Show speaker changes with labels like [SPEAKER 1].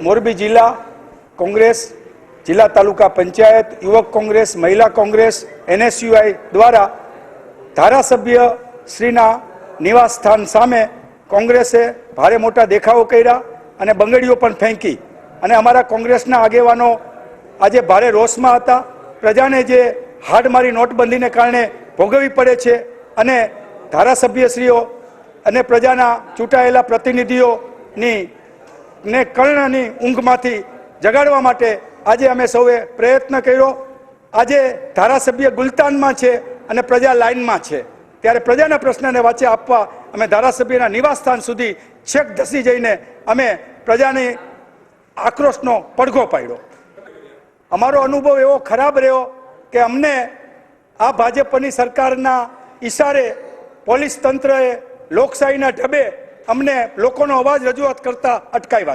[SPEAKER 1] મોરબી જિલ્લા કોંગ્રેસ, જિલ્લા તાલુકા પંચાયત, યુવક કોંગ્રેસ, મહિલા કોંગ્રેસ, એનએસયુઆઈ દ્વારા ધારાસભ્ય શ્રીના નિવાસ સ્થાન સામે કોંગ્રેસે ભારે મોટા દેખાવો કર્યા અને બંગડીઓ પણ ફેંકી. અને અમારા કોંગ્રેસના આગેવાનો આજે ભારે રોષમાં હતા. પ્રજાને જે હાડમારી નોટબંધીને કારણે ભોગવવી પડે છે અને ધારાસભ્યશ્રીઓ અને પ્રજાના ચૂંટાયેલા પ્રતિનિધિઓની ને કર્ણની ઊંઘમાંથી જગાડવા માટે આજે અમે સૌએ પ્રયત્ન કર્યો. આજે ધારાસભ્ય ગુલતાનમાં છે અને પ્રજા લાઇનમાં છે. ત્યારે પ્રજાના પ્રશ્નને વાંચે આપવા અમે ધારાસભ્યના નિવાસસ્થાન સુધી છેક ધસી જઈને અમે પ્રજાની આક્રોશનો પડઘો પાડ્યો. અમારો અનુભવ એવો ખરાબ રહ્યો કે અમને આ ભાજપની સરકારના ઈશારે પોલીસ તંત્રએ લોકશાહીના ઢબે અમને લોકોનો અવાજ રજૂઆત કરતા અટકાવ્યા